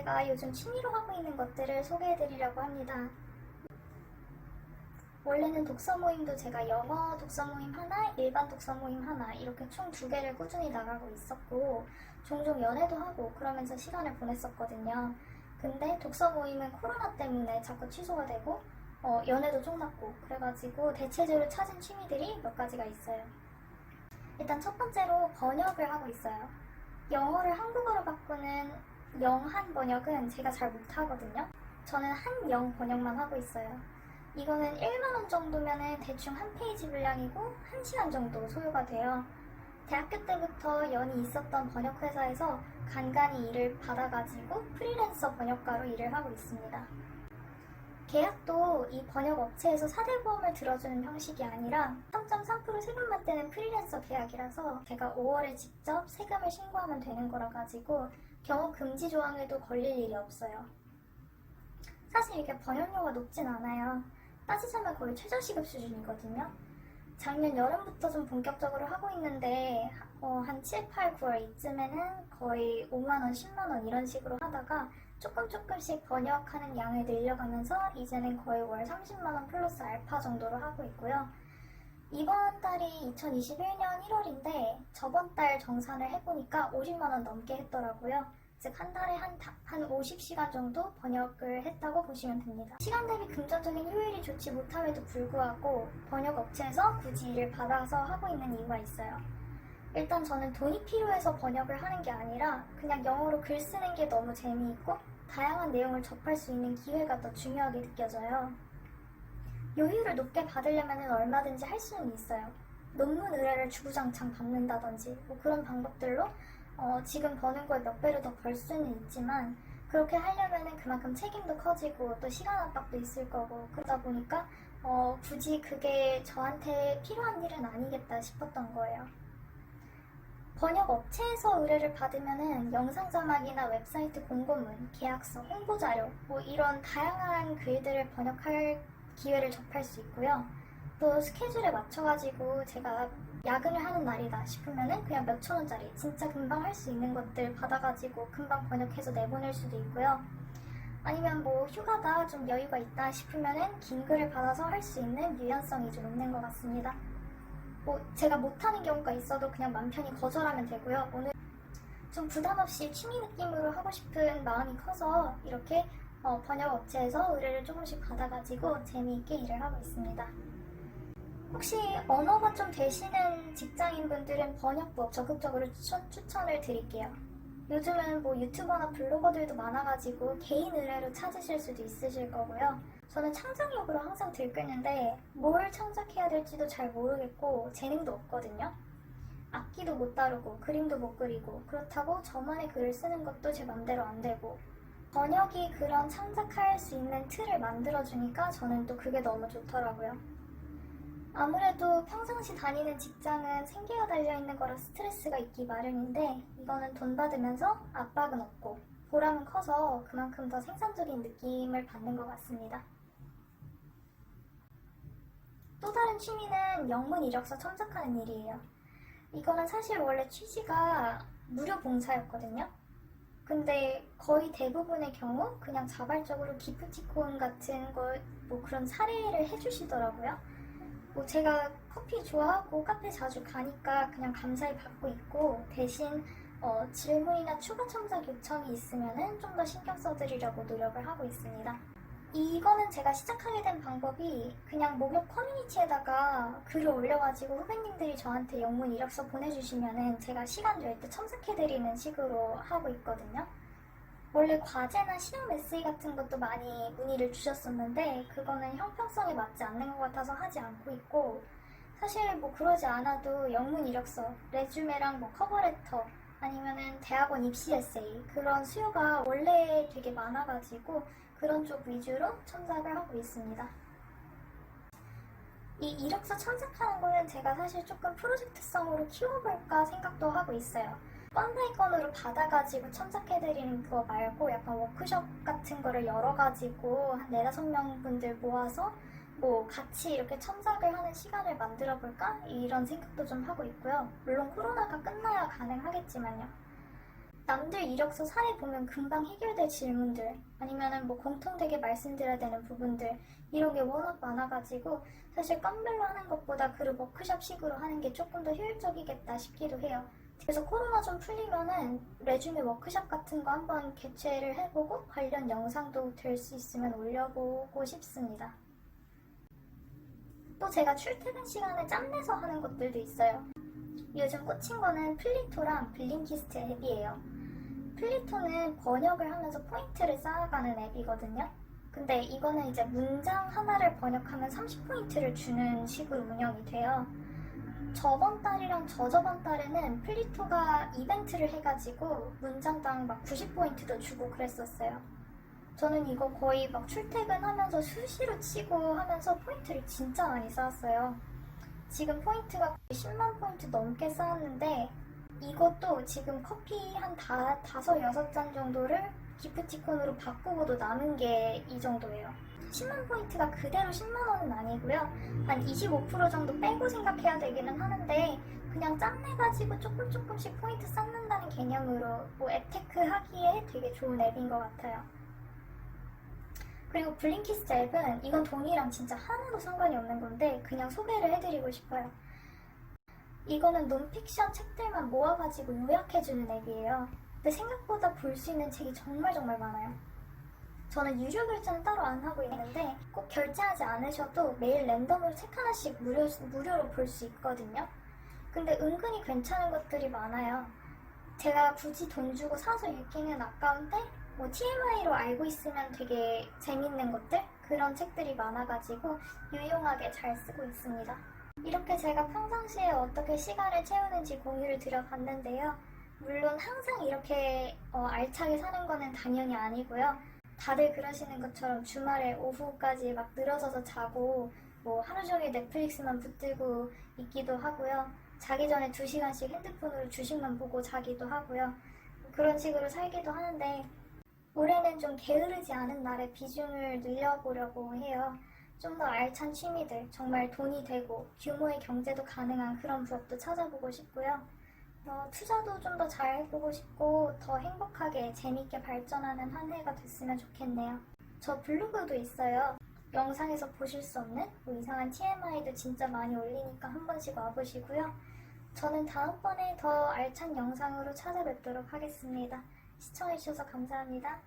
제가 요즘 취미로 하고 있는 것들을 소개해드리려고 합니다. 원래는 독서 모임도 제가 영어 독서 모임 하나, 일반 독서 모임 하나 이렇게 총 두 개를 꾸준히 나가고 있었고 종종 연애도 하고 그러면서 시간을 보냈었거든요. 근데 독서 모임은 코로나 때문에 자꾸 취소가 되고 어, 연애도 쫑났고 그래가지고 대체적으로 찾은 취미들이 몇 가지가 있어요. 일단 첫 번째로 번역을 하고 있어요. 영어를 한국어로 바꾸는 영한 번역은 제가 잘 못하거든요. 저는 한 영 번역만 하고 있어요. 이거는 1만원 정도면 대충 한 페이지 분량이고 1시간 정도 소요가 돼요. 대학교 때부터 연이 있었던 번역회사에서 간간히 일을 받아가지고 프리랜서 번역가로 일을 하고 있습니다. 계약도 이 번역 업체에서 사대보험을 들어주는 형식이 아니라 3.3% 세금만 떼는 프리랜서 계약이라서 제가 5월에 직접 세금을 신고하면 되는 거라 가지고 경우 금지 조항에도 걸릴 일이 없어요. 사실 이게 번역료가 높진 않아요. 따지자면 거의 최저시급 수준이거든요. 작년 여름부터 좀 본격적으로 하고 있는데 어, 한 7, 8, 9월 이쯤에는 거의 5만원, 10만원 이런 식으로 하다가 조금 조금씩 번역하는 양을 늘려가면서 이제는 거의 월 30만원 플러스 알파 정도로 하고 있고요. 이번 달이 2021년 1월인데 저번 달 정산을 해보니까 50만원 넘게 했더라고요. 즉 한 달에 한, 다- 한 50시간 정도 번역을 했다고 보시면 됩니다. 시간 대비 금전적인 효율이 좋지 못함에도 불구하고 번역 업체에서 굳이 일을 받아서 하고 있는 이유가 있어요. 일단 저는 돈이 필요해서 번역을 하는 게 아니라 그냥 영어로 글 쓰는 게 너무 재미있고 다양한 내용을 접할 수 있는 기회가 더 중요하게 느껴져요. 요율을 높게 받으려면 얼마든지 할 수는 있어요. 논문 의뢰를 주구장창 받는다든지 뭐 그런 방법들로 어, 지금 버는 거에 몇 배로 더 벌 수는 있지만 그렇게 하려면은 그만큼 책임도 커지고 또 시간 압박도 있을 거고 그러다 보니까 어, 굳이 그게 저한테 필요한 일은 아니겠다 싶었던 거예요. 번역 업체에서 의뢰를 받으면은 영상 자막이나 웨브사이트 공고문, 계약서, 홍보 자료 뭐 이런 다양한 글들을 번역할 기회를 접할 수 있고요. 또 스케줄에 맞춰가지고 제가 야근을 하는 날이다 싶으면은 그냥 몇천 원짜리 진짜 금방 할 수 있는 것들 받아가지고 금방 번역해서 내보낼 수도 있고요. 아니면 뭐 휴가다 좀 여유가 있다 싶으면은 긴 글을 받아서 할 수 있는 유연성이 좀 있는 것 같습니다. 뭐 제가 못하는 경우가 있어도 그냥 맘 편히 거절하면 되고요. 오늘 좀 부담 없이 취미 느낌으로 하고 싶은 마음이 커서 이렇게 어, 번역 업체에서 의뢰를 조금씩 받아가지고 재미있게 일을 하고 있습니다. 혹시 언어가 좀 되시는 직장인분들은 번역부 적극적으로 추천, 추천을 드릴게요. 요즘은 뭐 유튜버나 블로거들도 많아가지고 개인 의뢰로 찾으실 수도 있으실 거고요. 저는 창작력으로 항상 들끓는데 뭘 창작해야 될지도 잘 모르겠고 재능도 없거든요. 악기도 못 다루고 그림도 못 그리고 그렇다고 저만의 글을 쓰는 것도 제 맘대로 안 되고 번역이 그런 창작할 수 있는 틀을 만들어주니까 저는 또 그게 너무 좋더라고요. 아무래도 평상시 다니는 직장은 생계가 달려있는 거라 스트레스가 있기 마련인데 이거는 돈 받으면서 압박은 없고 보람은 커서 그만큼 더 생산적인 느낌을 받는 것 같습니다. 또 다른 취미는 영문 이력서 첨삭하는 일이에요. 이거는 사실 원래 취지가 무료 봉사였거든요. 근데 거의 대부분의 경우 그냥 자발적으로 기프티콘 같은 걸 뭐 그런 사례를 해주시더라고요. 뭐 제가 커피 좋아하고 카페 자주 가니까 그냥 감사히 받고 있고 대신 어, 질문이나 추가 첨삭 요청이 있으면은 좀더 신경 써드리려고 노력을 하고 있습니다. 이거는 제가 시작하게 된 방법이 그냥 목욕 커뮤니티에다가 글을 올려가지고 후배님들이 저한테 영문 이력서 보내주시면은 제가 시간 될 때 첨삭해드리는 식으로 하고 있거든요. 원래 과제나 시험 에세이 같은 것도 많이 문의를 주셨었는데 그거는 형평성에 맞지 않는 것 같아서 하지 않고 있고 사실 뭐 그러지 않아도 영문 이력서, 레주메랑 뭐 커버레터 아니면은 대학원 입시 에세이 그런 수요가 원래 되게 많아가지고 그런 쪽 위주로 첨삭을 하고 있습니다. 이 이력서 첨삭하는 거는 제가 사실 조금 프로젝트성으로 키워볼까 생각도 하고 있어요. 건바이 건으로 받아가지고 첨삭해드리는 그거 말고 약간 워크숍 같은 거를 열어가지고 한 네다섯 명 분들 모아서 뭐 같이 이렇게 첨삭을 하는 시간을 만들어 볼까? 이런 생각도 좀 하고 있고요. 물론 코로나가 끝나야 가능하겠지만요. 남들 이력서 사례 보면 금방 해결될 질문들 아니면은 뭐 공통되게 말씀드려야 되는 부분들 이런 게 워낙 많아가지고 사실 건별로 하는 것보다 그룹 워크숍 식으로 하는 게 조금 더 효율적이겠다 싶기도 해요. 그래서 코로나 좀 풀리면은 레주메 워크숍 같은 거 한번 개최를 해보고 관련 영상도 될 수 있으면 올려보고 싶습니다. 또 제가 출퇴근 시간에 짬내서 하는 것들도 있어요. 요즘 꽂힌 거는 플리토랑 블링키스트 앱이에요. 플리토는 번역을 하면서 포인트를 쌓아가는 앱이거든요. 근데 이거는 이제 문장 하나를 번역하면 30포인트를 주는 식으로 운영이 돼요. 저번 달이랑 저저번 달에는 플리토가 이벤트를 해가지고 문장당 막 90포인트도 주고 그랬었어요. 저는 이거 거의 막 출퇴근하면서 수시로 치고 하면서 포인트를 진짜 많이 쌓았어요. 지금 포인트가 거의 10만 포인트 넘게 쌓았는데 이것도 지금 커피 한 다, 다섯, 여섯 잔 정도를 기프티콘으로 바꾸고도 남은 게 이 정도예요. 10만 포인트가 그대로 10만 원은 아니고요. 한 25% 정도 빼고 생각해야 되기는 하는데 그냥 짬내 가지고 조금 조금씩 포인트 쌓는다는 개념으로 뭐 앱테크 하기에 되게 좋은 앱인 것 같아요. 그리고 블링키스트 앱은 이건 돈이랑 진짜 하나도 상관이 없는 건데 그냥 소개를 해드리고 싶어요. 이거는 논픽션 책들만 모아가지고 요약해주는 앱이에요. 근데 생각보다 볼 수 있는 책이 정말 정말 많아요. 저는 유료 결제는 따로 안 하고 있는데 꼭 결제하지 않으셔도 매일 랜덤으로 책 하나씩 무료, 무료로 볼 수 있거든요. 근데 은근히 괜찮은 것들이 많아요. 제가 굳이 돈 주고 사서 읽기는 아까운데 뭐 TMI로 알고 있으면 되게 재밌는 것들 그런 책들이 많아가지고 유용하게 잘 쓰고 있습니다. 이렇게 제가 평상시에 어떻게 시간을 채우는지 공유를 드려봤는데요. 물론 항상 이렇게 어, 알차게 사는 거는 당연히 아니고요. 다들 그러시는 것처럼 주말에 오후까지 막 늘어져서 자고 뭐 하루 종일 넷플릭스만 붙들고 있기도 하고요. 자기 전에 2시간씩 핸드폰으로 주식만 보고 자기도 하고요. 그런 식으로 살기도 하는데 올해는 좀 게으르지 않은 날에 비중을 늘려보려고 해요. 좀 더 알찬 취미들, 정말 돈이 되고 규모의 경제도 가능한 그런 부업도 찾아보고 싶고요. 어, 투자도 좀 더 잘 해보고 싶고 더 행복하게 재밌게 발전하는 한 해가 됐으면 좋겠네요. 저 블로그도 있어요. 영상에서 보실 수 없는 뭐 이상한 TMI도 진짜 많이 올리니까 한 번씩 와보시고요. 저는 다음번에 더 알찬 영상으로 찾아뵙도록 하겠습니다. 시청해주셔서 감사합니다.